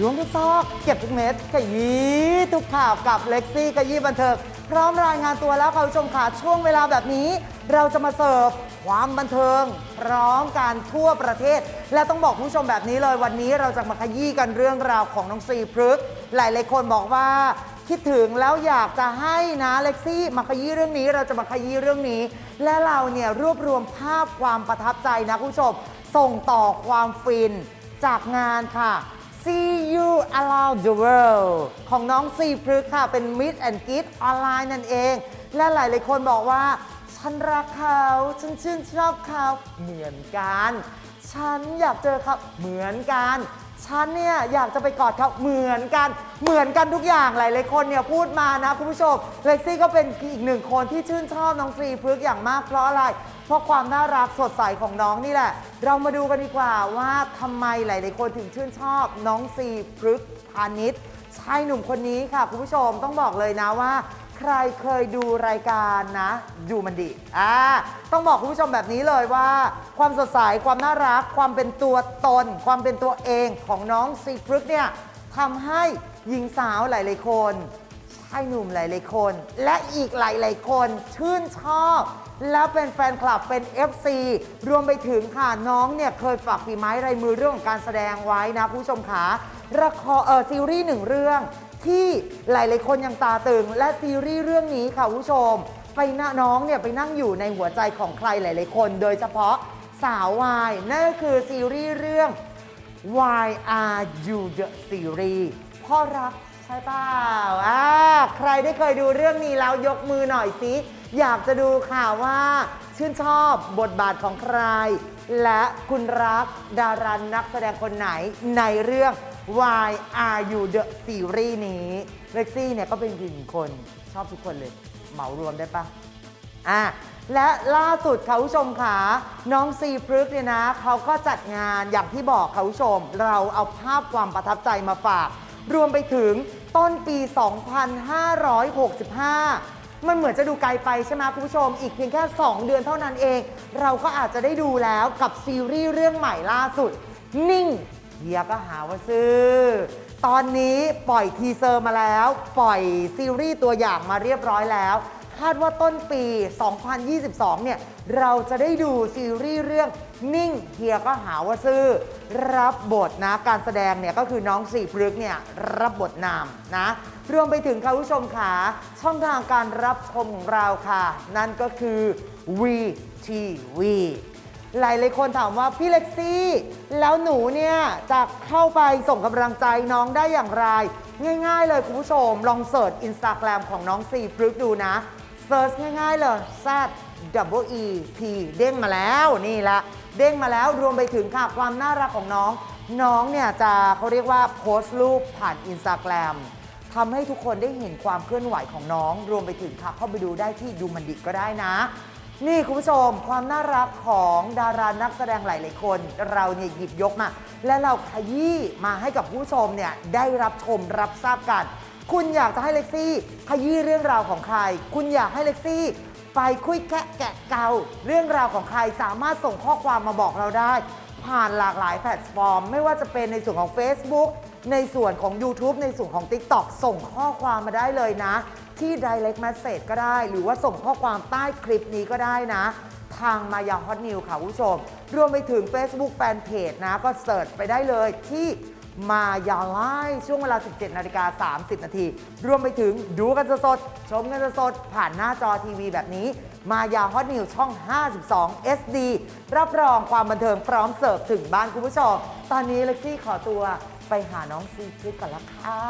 ล้วงทุกซอก เก็บทุกเม็ดขยี้ทุกข่าวกับเล็กซี่ขยี้บันเทิงพร้อมรายงานตัวแล้วค่ะคุณผู้ชมค่ะช่วงเวลาแบบนี้ เราจะมาเสิร์ฟความบันเทิง พร้อมการทั่วประเทศ และต้องบอกคุณผู้ชมแบบนี้เลยวันนี้เราจะมาขยี้กันเรื่องราวของน้องซีพฤกษ์หลายคนบอกว่าคิดถึงแล้วอยากจะให้นะเล็กซี่มาขยี้เรื่องนี้เราจะมาขยี้เรื่องนี้ และเราเนี่ยรวบรวมภาพความประทับใจนะคุณผู้ชมส่งต่อความฟินจากงานค่ะ See You Around the World ของน้องซีพฤกษ์ค่ะ เป็น Meet and g i t ออนไลน์นั่นเอง และหลายๆคนบอกว่า ฉันรักเขา ฉันชื่นชอบเขา เหมือนกัน ฉันอยากเจอเขาเหมือนกัน ฉันเนี่ยอยากจะไปกอดเขาเหมือนกันเหมือนกันทุกอย่างหลายๆคนเนี่ยพูดมานะคุณผู้ชมเล็กซี่ก็เป็นอีกหนึ่งคนที่ชื่นชอบน้องฟรีพฤกษ์อย่างมากเพราะอะไร เพราะความน่ารักสดใสของน้องนี่แหละ เรามาดูกันดีกว่าว่าทำไมหลายๆคนถึงชื่นชอบน้องซีพฤกษ์พาณิชย์ชายหนุ่มคนนี้ค่ะคุณผู้ชมต้องบอกเลยนะว่า รเคยดูรายการนะดูมันดีอ่าต้องบอกคุณผู้ชมแบบนี้เลยว่า ความสดใสความน่ารัก ความเป็นตัวตน ความเป็นตัวเองของน้องซีพฤกเนี่ยทำให้หญิงสาวหลายๆคนชายหนุ่มหลายๆคน และอีกหลายๆคนชื่นชอบ แล้วเป็นแฟนคลับเป็น FC รวมไปถึงค่ะน้องเนี่ยเคยฝากฝีไม้ลายมือเรื่องของการแสดงไว้นะผู้ชมขาละครเออซีรีส์หนึ่งเรื่อง ที่หลายๆคนยังตาตึง และซีรีส์เรื่องนี้ค่ะคุณผู้ชม ไปนะน้องเนี่ยไปนั่งอยู่ในหัวใจของใครหลาย ๆ คน โดยเฉพาะสาววายนั่นก็คือซีรีส์เรื่อง Why Are You the Series พ่อรักใช่เปล่าอ่าใครได้เคยดูเรื่องนี้แล้วยกมือหน่อยสิอยากจะดูข่าวว่า ชื่นชอบบทบาทของใคร และคุณรักดารานักแสดงคนไหนในเรื่อง Why Are You the Series นี้เล็กซี่เนี่ยก็เป็นหนึ่งคนชอบทุกคนเลย เหมารวมได้ปะอะและล่าสุดค่ะคุณผู้ชมค่ะน้องซีพฤกเนี่ยนะเขาก็จัดงานอย่างที่บอกค่ะคุณผู้ชม เราเอาภาพความประทับใจมาฝาก รวมไปถึงต้นปี 2565 มันเหมือนจะดูไกลไปใช่ไหมคุณผู้ชม อีกเพียงแค่ 2 เดือนเท่านั้นเอง เราก็อาจจะได้ดูแล้วกับซีรีส์เรื่องใหม่ล่าสุด นิ่ง เฮียก็หาว่าซื้อ ตอนนี้ปล่อยทีเซอร์มาแล้ว ปล่อยซีรีส์ตัวอย่างมาเรียบร้อยแล้ว คาดว่าต้นปี 2022 เนี่ย เราจะได้ดูซีรีส์เรื่องนิ่งเฮียก็หาว่าซื่อรับบทนะ การแสดงเนี่ยก็คือน้องสี่พฤกเนี่ยรับบทนำนะ รวมไปถึงค่ะคุณผู้ชมขาช่องทางการรับชมของเราค่ะ นั่นก็คือ VTV หลายหลายคนถามว่าพี่เล็กซี่ แล้วหนูเนี่ยจะเข้าไปส่งกำลังใจน้องได้อย่างไร ง่าย ๆ เลยคุณผู้ชม ลองเสิร์ชอินสตาแกรมของน้องซีพฤกดูนะเสิร์ชง่าย ๆ เลย Z W E P เด้งมาแล้วนี่ละ เด้งมาแล้วรวมไปถึงค่ะความน่ารักของน้อง น้องเนี่ยจะเขาเรียกว่าโพสต์รูปผ่านอินสตาแกรมทำให้ทุกคนได้เห็นความเคลื่อนไหวของน้อง รวมไปถึงค่ะเข้าไปดูได้ที่ดูมันดิก็ได้นะ นี่คุณผู้ชม ความน่ารักของดารานักแสดงหลายๆคน เราเนี่ยหยิบยกมา และเราขยี้มาให้กับผู้ชมเนี่ยได้รับชมรับทราบกัน คุณอยากจะให้เล็กซี่ ขยี้เรื่องราวของใคร คุณอยากให้เล็กซี่ ไปคุยแกะแกะเกาเรื่องราวของใครสามารถส่งข้อความมาบอกเราได้ ผ่านหลากหลายแพลตฟอร์ม ไม่ว่าจะเป็นในส่วนของ Facebook ในส่วนของ YouTube ในส่วนของ TikTok ส่งข้อความมาได้เลยนะ ที่ direct message ก็ได้ หรือว่าส่งข้อความใต้คลิปนี้ก็ได้นะ ทางมายาฮอตนิวค่ะคุณผู้ชม รวมไปถึง Facebook Fanpage นะ ก็เสิร์ชไปได้เลยที่มายาไลช่วงเวลา 17 นาฬิกา 30 นาที รวมไปถึงดูกันสดๆชมกันสดๆผ่านหน้าจอทีวีแบบนี้ มายาฮอตนิวช่อง 52 SD รับรองความบันเทิงพร้อมเสิร์ฟถึงบ้านคุณผู้ชม ตอนนี้เล็กซี่ขอตัวไปหาน้องซีคลิปกันละค่ะ